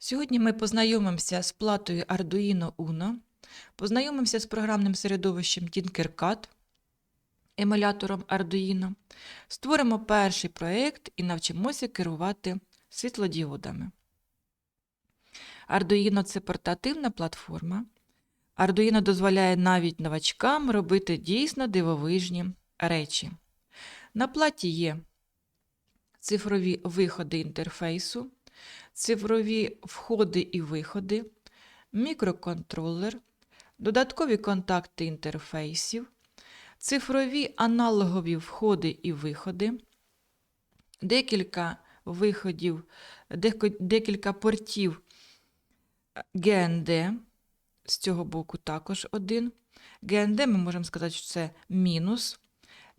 Сьогодні ми познайомимося з платою Arduino Uno, познайомимося з програмним середовищем Tinkercad, емулятором Arduino, створимо перший проєкт і навчимося керувати світлодіодами. Arduino – це портативна платформа. Arduino дозволяє навіть новачкам робити дійсно дивовижні речі. На платі є цифрові виходи інтерфейсу, цифрові входи і виходи, мікроконтролер, додаткові контакти інтерфейсів, цифрові аналогові входи і виходи, декілька виходів, декілька портів GND, з цього боку також один. GND ми можемо сказати, що це мінус.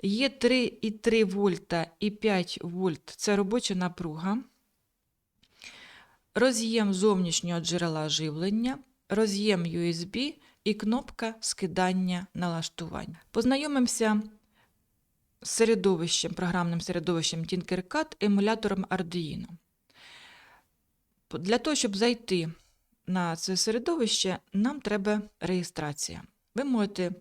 Є 3,3 вольта і 5 вольт це робоча напруга. Роз'єм зовнішнього джерела живлення, роз'єм USB і кнопка скидання налаштувань. Познайомимося з середовищем, програмним середовищем Tinkercad, емулятором Arduino. Для того, щоб зайти на це середовище, нам треба реєстрація. Ви можете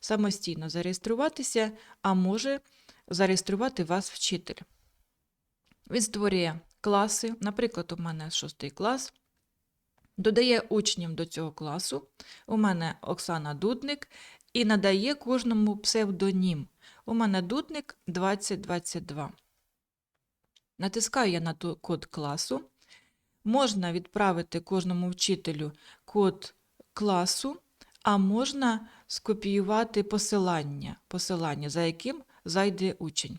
самостійно зареєструватися, а може зареєструвати вас вчитель. Він створює класи, наприклад, у мене шостий клас, додає учнів до цього класу. У мене Оксана Дудник і надає кожному псевдонім. У мене Дудник 2022. Натискаю я на код класу. Можна відправити кожному вчителю код класу, а можна скопіювати посилання, посилання, за яким зайде учень.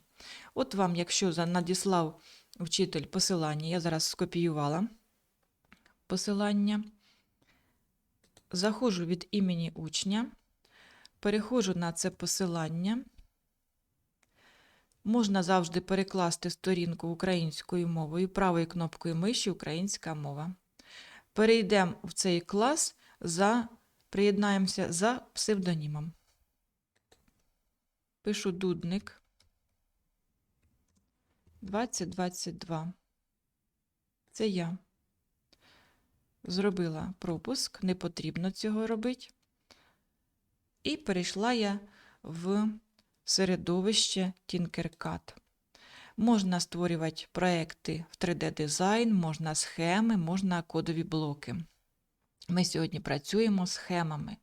От вам, якщо надіслав вчитель посилання, я зараз скопіювала посилання, заходжу від імені учня, переходжу на це посилання. Можна завжди перекласти сторінку українською мовою, правою кнопкою миші Українська мова. Перейдемо в цей клас, за, приєднаємося за псевдонімом. Пишу дудник 2022. Це я. Зробила пропуск, не потрібно цього робити. І перейшла я в середовище Tinkercad. Можна створювати проекти в 3D-дизайн, можна схеми, можна кодові блоки. Ми сьогодні працюємо з схемами.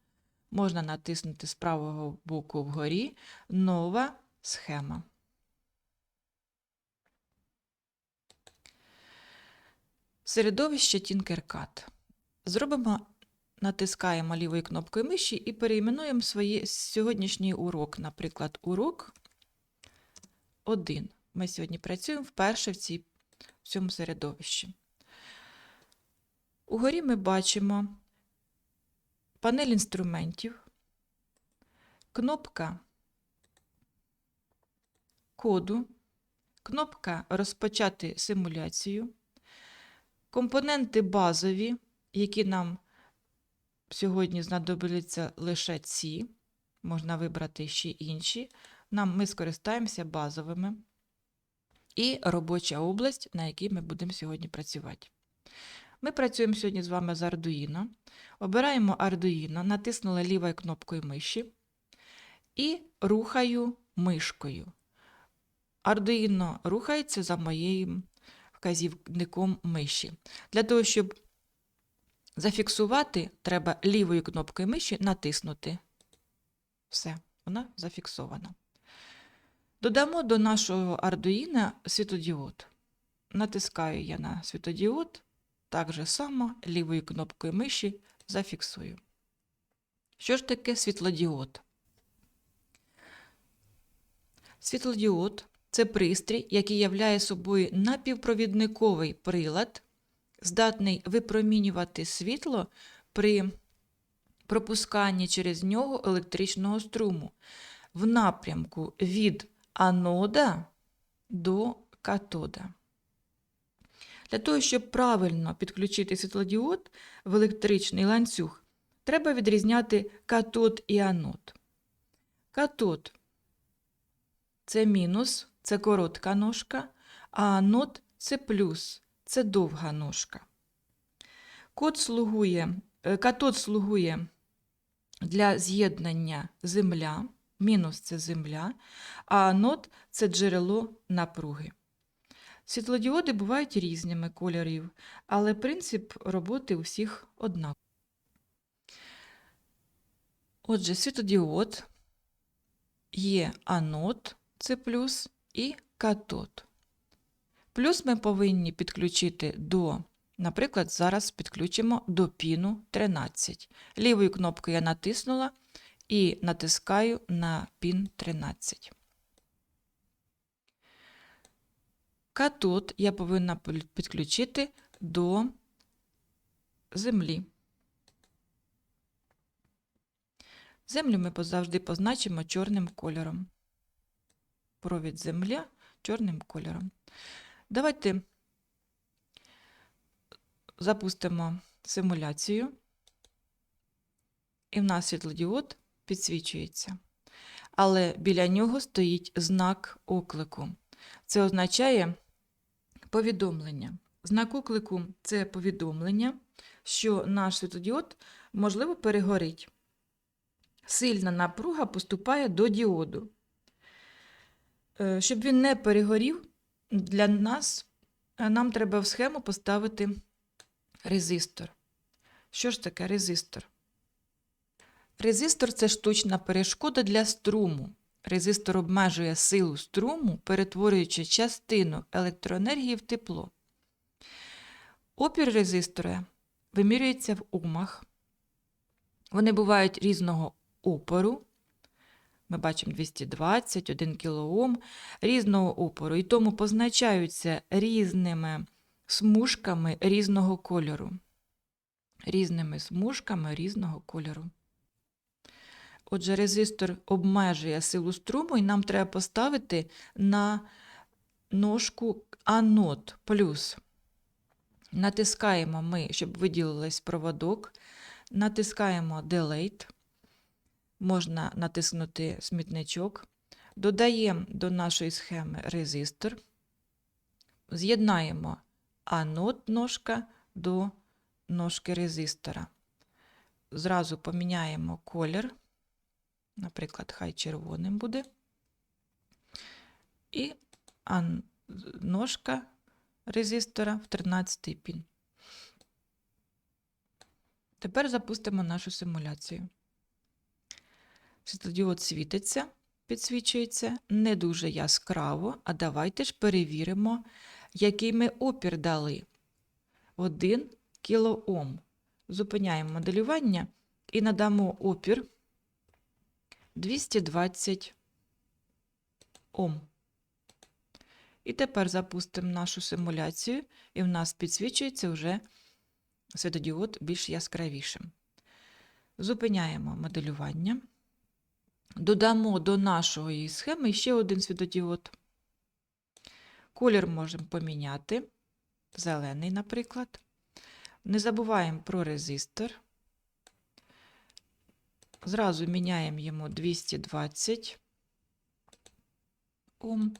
Можна натиснути з правого боку вгорі Нова схема. Середовище Tinkercad. Зробимо, натискаємо лівою кнопкою миші і перейменуємо свої, сьогоднішній урок. Наприклад, урок 1. Ми сьогодні працюємо вперше в, цій, в цьому середовищі. Угорі ми бачимо панель інструментів, кнопка коду, кнопка Розпочати симуляцію, компоненти базові, які нам сьогодні знадобляться лише ці, можна вибрати ще інші. Нам ми скористаємося базовими. І робоча область, на якій ми будемо сьогодні працювати. Ми працюємо сьогодні з вами з Arduino. Обираємо Arduino, натиснули лівою кнопкою миші і рухаю мишкою. Arduino рухається за моїм вказівником миші. Для того, щоб зафіксувати, треба лівою кнопкою миші натиснути. Все, вона зафіксована. Додамо до нашого Arduino світодіод. Натискаю я на світодіод, так же само лівою кнопкою миші зафіксую. Що ж таке світлодіод? Світлодіод це пристрій, який являє собою напівпровідниковий прилад, здатний випромінювати світло при пропусканні через нього електричного струму в напрямку від анода до катода. Для того, щоб правильно підключити світлодіод в електричний ланцюг, треба відрізняти катод і анод. Катод це мінус, це коротка ножка, а анод це плюс, це довга ножка. Код слугує, е, катод слугує для з'єднання земля, мінус це земля, а анод це джерело напруги. Світлодіоди бувають різними кольорів, але принцип роботи у всіх однаковий. Отже, світодіод є анод, це плюс, і катод. Плюс ми повинні підключити до, наприклад, зараз підключимо до піну 13. Лівою кнопкою я натиснула і натискаю на пін 13. Катод я повинна підключити до землі. Землю ми завжди позначимо чорним кольором. Провід земля чорним кольором. Давайте запустимо симуляцію. І в нас світлодіод підсвічується. Але біля нього стоїть знак оклику. Це означає повідомлення. Знак оклику це повідомлення, що наш світлодіод, можливо, перегорить. Сильна напруга поступає до діоду. Е, Щоб він не перегорів, для нас е, нам треба в схему поставити резистор. Що ж таке резистор? Резистор це штучна перешкода для струму. Резистор обмежує силу струму, перетворюючи частину електроенергії в тепло. Опір резистора вимірюється в омах. Вони бувають різного опору. Ми бачимо 220, 1 кОм різного опору, і тому позначаються різними смужками різного кольору. Різними смужками різного кольору. Отже, резистор обмежує силу струму, і нам треба поставити на ножку анод плюс. Натискаємо ми, щоб виділилась проводок, натискаємо Delete, можна натиснути смітничок, додаємо до нашої схеми резистор, з'єднаємо анод ножка до ножки резистора. Зразу поміняємо колір, наприклад, хай червоним буде. І ножка резистора в 13 пін. Тепер запустимо нашу симуляцію. Світлодіод світиться, підсвічується не дуже яскраво, а давайте ж перевіримо, який ми опір дали. 1 кОм. Зупиняємо моделювання і надамо опір 220 Ом. І тепер запустимо нашу симуляцію, і в нас підсвічується вже світодіод більш яскравішим. Зупиняємо моделювання. Додамо до нашої схеми ще один світодіод. Колір можемо поміняти. Зелений, наприклад. Не забуваємо про резистор. Зразу міняємо йому 220 Ом.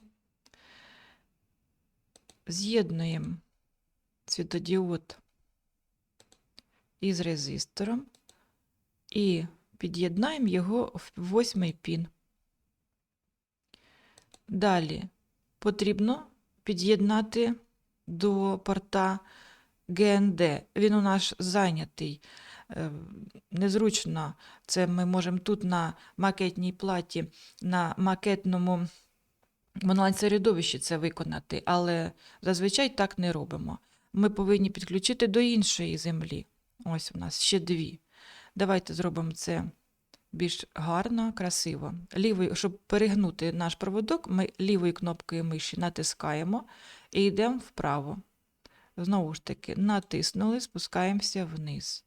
З'єднуємо світодіод із резистором і під'єднаємо його в восьмий пін. Далі потрібно під'єднати до порта ГНД. Він у нас зайнятий. Е, Незручно. Це ми можемо тут на макетній платі, на макетному монолайн-середовищі це виконати, але зазвичай так не робимо. Ми повинні підключити до іншої землі. Ось у нас ще дві. Давайте зробимо це більш гарно, красиво. Лівою, щоб перегнути наш проводок, ми лівою кнопкою миші натискаємо і йдемо вправо. Знову ж таки, натиснули, спускаємося вниз.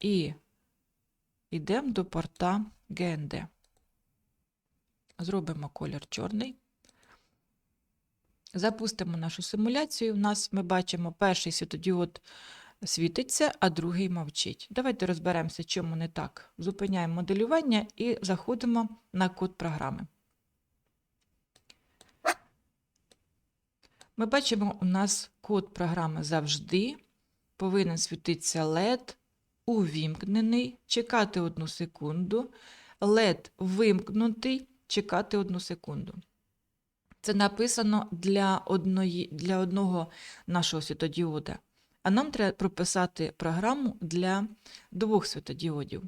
І йдемо до порта ГНД. Зробимо колір чорний. Запустимо нашу симуляцію. У нас ми бачимо перший світодіод світиться, а другий мовчить. Давайте розберемося, чому не так. Зупиняємо моделювання і заходимо на код програми. Ми бачимо, у нас код програми завжди повинен світитися LED увімкнений, чекати одну секунду, LED вимкнутий, чекати одну секунду. Це написано для, одної, для одного нашого світодіода. А нам треба прописати програму для двох світодіодів.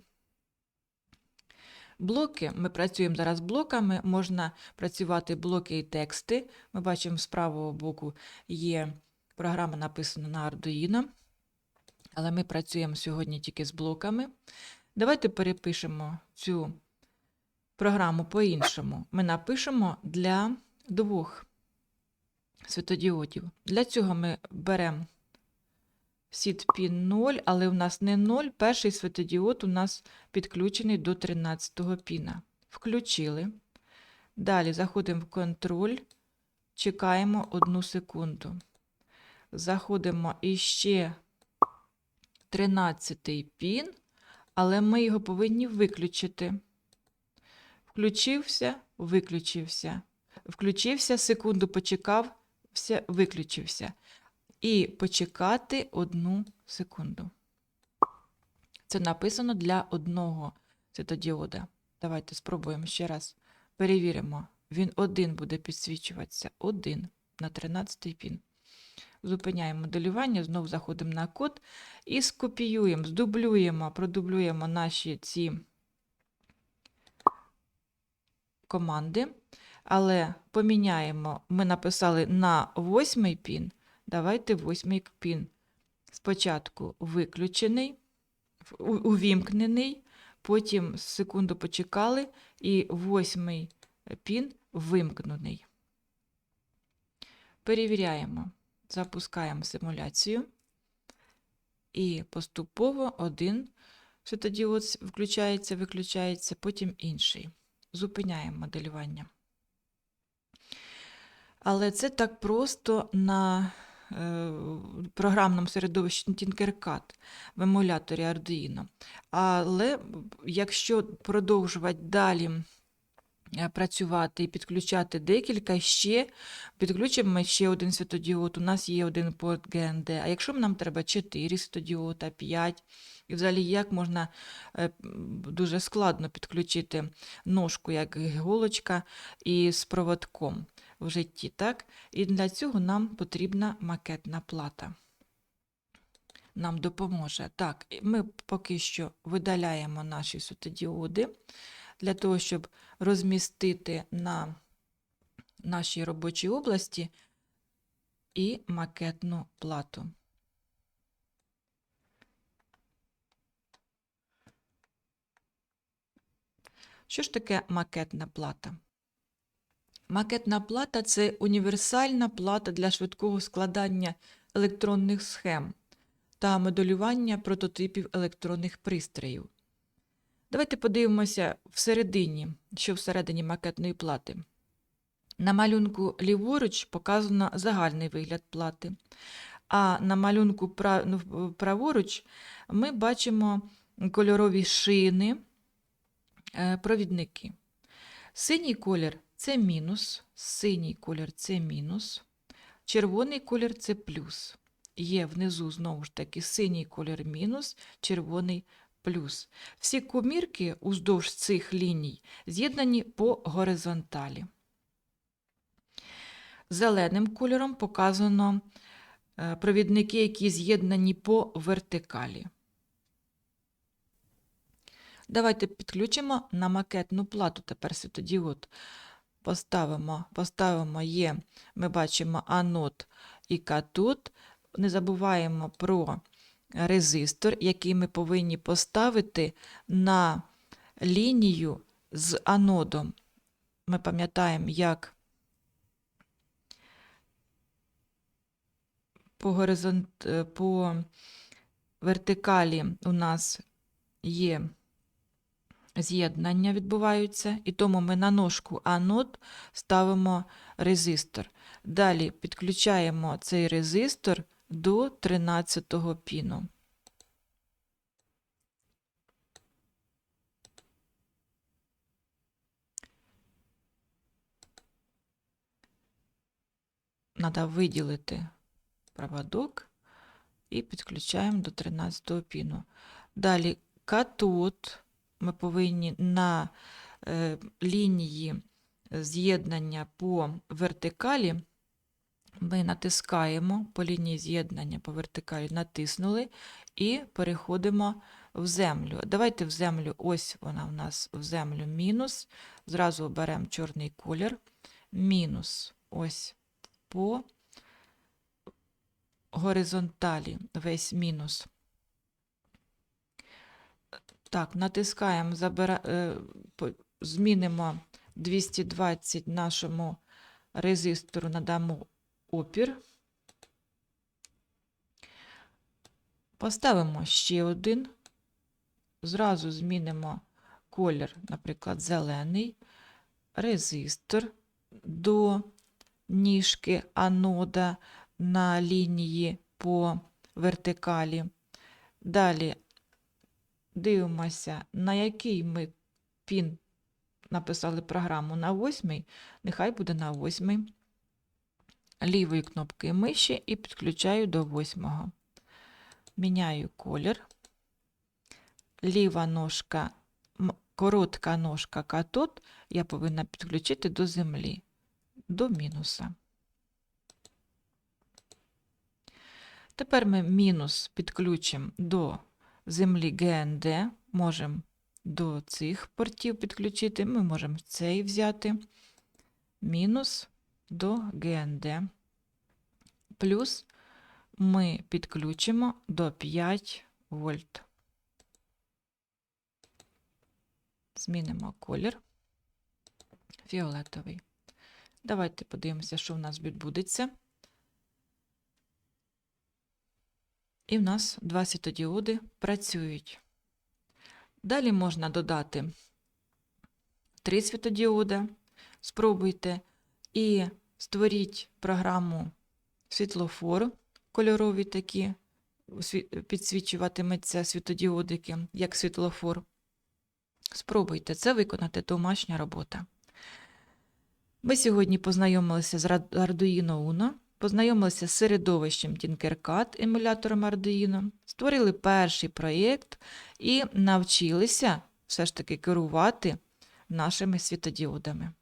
Блоки, ми працюємо зараз блоками, можна працювати блоки і тексти. Ми бачимо з правого боку є програма написана на Arduino, але ми працюємо сьогодні тільки з блоками. Давайте перепишемо цю програму по-іншому. Ми напишемо для двох світодіодів. Для цього ми беремо Сід пін 0, але у нас не 0. Перший світодіод у нас підключений до 13-го піна. Включили. Далі заходимо в контроль, чекаємо 1 секунду. Заходимо іще 13-й пін, але ми його повинні виключити. Включився, виключився. Включився, секунду почекав, все, виключився і почекати одну секунду. Це написано для одного світодіода. Давайте спробуємо ще раз. Перевіримо. Він один буде підсвічуватися. Один на 13 пін. Зупиняємо моделювання, знову заходимо на код і скопіюємо, здублюємо, продублюємо наші ці команди. Але поміняємо, ми написали на восьмий пін, Давайте восьмий пін. Спочатку виключений, увімкнений, потім секунду почекали, і восьмий пін вимкнений. Перевіряємо, запускаємо симуляцію. І поступово один світодіод включається, виключається, потім інший. Зупиняємо моделювання. Але це так просто на програмному середовищі Tinkercad в емуляторі Arduino. Але якщо продовжувати далі е, працювати і підключати декілька, ще підключимо ще один світодіод, у нас є один порт GND, а якщо нам треба 4 світодіода, 5, і взагалі як можна е, дуже складно підключити ножку, як голочка, і з проводком в житті. так? І для цього нам потрібна макетна плата. Нам допоможе. Так, ми поки що видаляємо наші світодіоди для того, щоб розмістити на нашій робочій області і макетну плату. Що ж таке макетна плата? Макетна плата це універсальна плата для швидкого складання електронних схем та моделювання прототипів електронних пристроїв. Давайте подивимося всередині, що всередині макетної плати. На малюнку ліворуч показано загальний вигляд плати, а на малюнку ну, праворуч ми бачимо кольорові шини, е, провідники. Синій колір це мінус, синій колір це мінус, червоний колір це плюс. Є внизу, знову ж таки, синій колір мінус, червоний плюс. Всі комірки уздовж цих ліній з'єднані по горизонталі. Зеленим кольором показано е, провідники, які з'єднані по вертикалі. Давайте підключимо на макетну плату тепер світодіод поставимо поставимо є, ми бачимо анод і катод. Не забуваємо про резистор, який ми повинні поставити на лінію з анодом. Ми пам'ятаємо, як по, горизонт, по вертикалі у нас є з'єднання відбуваються, і тому ми на ножку анод ставимо резистор. Далі підключаємо цей резистор до 13 го піну. Треба виділити проводок і підключаємо до 13 го піну. Далі катод ми повинні на е, лінії з'єднання по вертикалі. Ми натискаємо по лінії з'єднання по вертикалі, натиснули і переходимо в землю. Давайте в землю, ось вона в нас в землю мінус. Зразу оберемо чорний колір. Мінус ось по горизонталі весь мінус. Так, натискаємо, забира... е, змінимо 220 нашому резистору, надамо опір. Поставимо ще один. Зразу змінимо колір, наприклад, зелений, резистор до ніжки анода на лінії по вертикалі. Далі дивимося, на який ми пін написали програму на восьмий, нехай буде на восьмий. Лівої кнопки миші і підключаю до восьмого. Міняю колір. Ліва ножка, коротка ножка катод я повинна підключити до землі, до мінуса. Тепер ми мінус підключимо до землі ГНД, можемо до цих портів підключити, ми можемо цей взяти, мінус до ГНД. Плюс ми підключимо до 5 вольт. Змінимо колір фіолетовий. Давайте подивимося, що в нас відбудеться. І в нас два світодіоди працюють. Далі можна додати три світодіода. Спробуйте і створіть програму світлофор, кольорові такі, сві- підсвічуватиметься світодіодики, як світлофор. Спробуйте це виконати домашня робота. Ми сьогодні познайомилися з Arduino Uno, познайомилися з середовищем Tinkercad, емулятором Arduino, створили перший проєкт і навчилися все ж таки керувати нашими світодіодами.